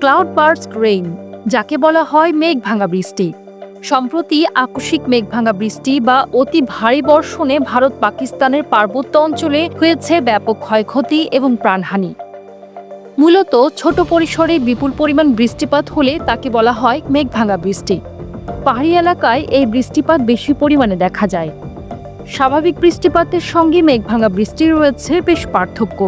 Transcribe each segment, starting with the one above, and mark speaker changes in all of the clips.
Speaker 1: Cloud burst rain যাকে বলা হয় মেঘ ভাঙা বৃষ্টি। সম্প্রতি আকস্মিক মেঘ ভাঙা বৃষ্টি বা অতি ভারী বর্ষণে ভারত পাকিস্তানের পার্বত্য অঞ্চলে হয়েছে ব্যাপক ক্ষয়ক্ষতি এবং প্রাণহানি। মূলত ছোট পরিসরে বিপুল পরিমাণ বৃষ্টিপাত হলে তাকে বলা হয় মেঘ ভাঙা বৃষ্টি। পাহাড়ি এলাকায় এই বৃষ্টিপাত বেশি পরিমাণে দেখা যায়। স্বাভাবিক বৃষ্টিপাতের সঙ্গে মেঘ ভাঙা বৃষ্টির রয়েছে বেশ পার্থক্য।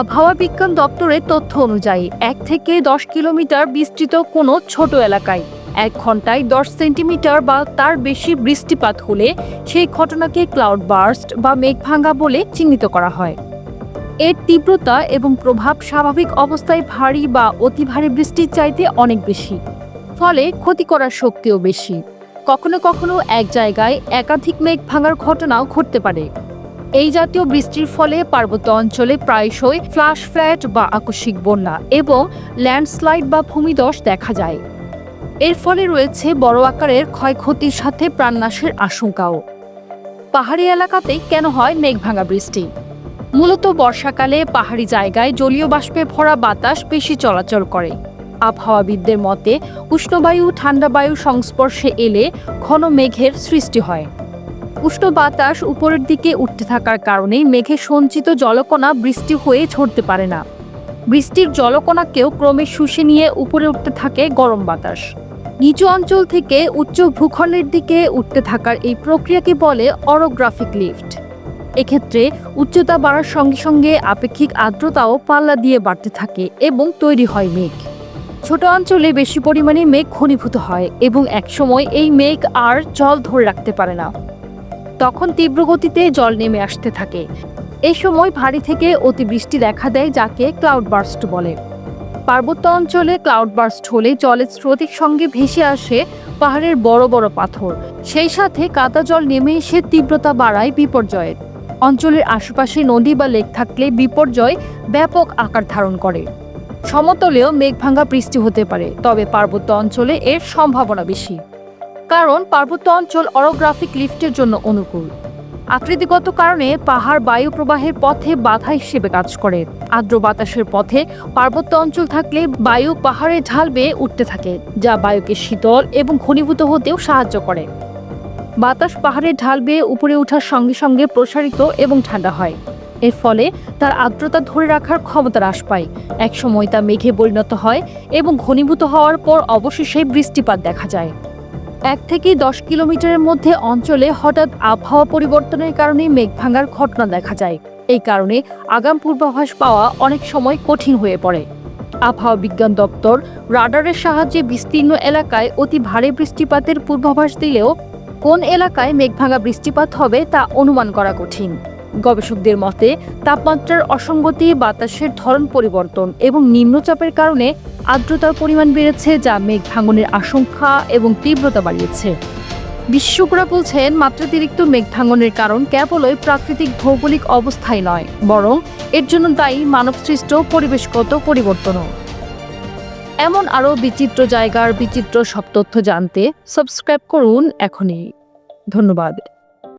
Speaker 1: আবহাওয়া বিজ্ঞান দপ্তরের তথ্য অনুযায়ী, এক থেকে দশ কিলোমিটার বিস্তৃত কোনো ছোট এলাকায়, এক ঘন্টায় দশ সেন্টিমিটার বা তার বেশি বৃষ্টিপাত হলে সেই ঘটনাকে ক্লাউড বার্স্ট বা মেঘ মেঘভাঙ্গা বলে চিহ্নিত করা হয়। এর তীব্রতা এবং প্রভাব স্বাভাবিক অবস্থায় ভারী বা অতি ভারী বৃষ্টির চাইতে অনেক বেশি, ফলে ক্ষতি করার শক্তিও বেশি। কখনো কখনো এক জায়গায় একাধিক মেঘ ভাঙার ঘটনাও ঘটতে পারে। এই জাতীয় বৃষ্টির ফলে পার্বত্য অঞ্চলে প্রায়শই ফ্লাশ ফ্ল্যাট বা আকস্মিক বন্যা এবং ল্যান্ডস্লাইড বা ভূমিধস দেখা যায়। এর ফলে রয়েছে বড় আকারের ক্ষয়ক্ষতির সাথে প্রাণনাশের আশঙ্কাও। পাহাড়ি এলাকাতেই কেন হয় মেঘভাঙা বৃষ্টি? মূলত বর্ষাকালে পাহাড়ি জায়গায় জলীয় বাষ্পে ভরা বাতাস বেশি চলাচল করে। আবহাওয়াবিদদের মতে, উষ্ণবায়ু ঠান্ডা বায়ু সংস্পর্শে এলে ঘন মেঘের সৃষ্টি হয়। উষ্ণ বাতাস উপরের দিকে উঠতে থাকার কারণে মেঘে সঞ্চিত জলকণা বৃষ্টি হয়ে ঝরতে পারে না। বৃষ্টির জলকণাকেও ক্রমে শুষে নিয়ে উপরে উঠতে থাকে গরম বাতাস। নিচু অঞ্চল থেকে উচ্চ ভূখণ্ডের দিকে উঠতে থাকার এই প্রক্রিয়াকে বলে অরোগ্রাফিক লিফট। এক্ষেত্রে উচ্চতা বাড়ার সঙ্গে সঙ্গে আপেক্ষিক আর্দ্রতাও পাল্লা দিয়ে বাড়তে থাকে এবং তৈরি হয় মেঘ। ছোট অঞ্চলে বেশি পরিমাণে মেঘ ঘনীভূত হয় এবং একসময় এই মেঘ আর জল ধরে রাখতে পারে না। তখন তীব্র গতিতে জল নেমে আসতে থাকে। এই সময় ভারী থেকে অতিবৃষ্টি দেখা দেয়, যাকে ক্লাউড বার্স্ট বলে। পার্বত্য অঞ্চলে ক্লাউড বার্স্ট হলে জলের স্রোতের সঙ্গে ভেসে আসে পাহাড়ের বড় বড় পাথর। সেই সাথে কাদা জল নেমে এসে তীব্রতা বাড়ায় বিপর্যয়ের। অঞ্চলের আশেপাশে নদী বা লেক থাকলে বিপর্যয় ব্যাপক আকার ধারণ করে। সমতলেও মেঘভাঙ্গা বৃষ্টি হতে পারে, তবে পার্বত্য অঞ্চলে এর সম্ভাবনা বেশি। কারণ পার্বত্য অঞ্চল অরোগ্রাফিক লিফটের জন্য অনুকূল। আকৃতিগত কারণে পাহাড় বায়ু প্রবাহের পথে বাধা হিসেবে কাজ করে। আর্দ্র বাতাসের পথে পার্বত্য অঞ্চল থাকলে বায়ু পাহাড়ে ঢাল বেয়ে উঠতে থাকে, যা বায়ুকে শীতল এবং ঘনীভূত হতেও সাহায্য করে। বাতাস পাহাড়ের ঢাল বেয়ে উপরে ওঠার সঙ্গে সঙ্গে প্রসারিত এবং ঠান্ডা হয়। এর ফলে তার আর্দ্রতা ধরে রাখার ক্ষমতা হ্রাস পায়। একসময় তা মেঘে পরিণত হয় এবং ঘনীভূত হওয়ার পর অবশেষে বৃষ্টিপাত দেখা যায়। এক থেকে দশ কিলোমিটারের মধ্যে অঞ্চলে হঠাৎ আবহাওয়া পরিবর্তনের কারণে মেঘ ভাঙার ঘটনা দেখা যায়। এই কারণে আগাম পূর্বাভাস পাওয়া অনেক সময় কঠিন হয়ে পড়ে। আবহাওয়া বিজ্ঞান দপ্তর রাডারের সাহায্যে বিস্তীর্ণ এলাকায় অতি ভারী বৃষ্টিপাতের পূর্বাভাস দিলেও কোন এলাকায় মেঘভাঙা বৃষ্টিপাত হবে তা অনুমান করা কঠিন। গবেষকদের মতে, তাপমাত্রার অসঙ্গতি, বাতাসের ধরন পরিবর্তন এবং নিম্নচাপের কারণে আর্দ্রতার পরিমাণ বেড়েছে, যা মেঘ ভাঙনের আশঙ্কা এবং তীব্রতা বাড়িয়েছে। বিশেষজ্ঞরা বলছেন মাত্রাতিরিক্ত মেঘ ভাঙনের কারণ কেবলই প্রাকৃতিক ভৌগোলিক অবস্থায় নয়, বরং এর জন্য দায়ী মানবসৃষ্ট পরিবেশগত পরিবর্তনও। এমন আরও বিচিত্র জায়গার বিচিত্র সব তথ্য জানতে সাবস্ক্রাইব করুন এখনই। ধন্যবাদ।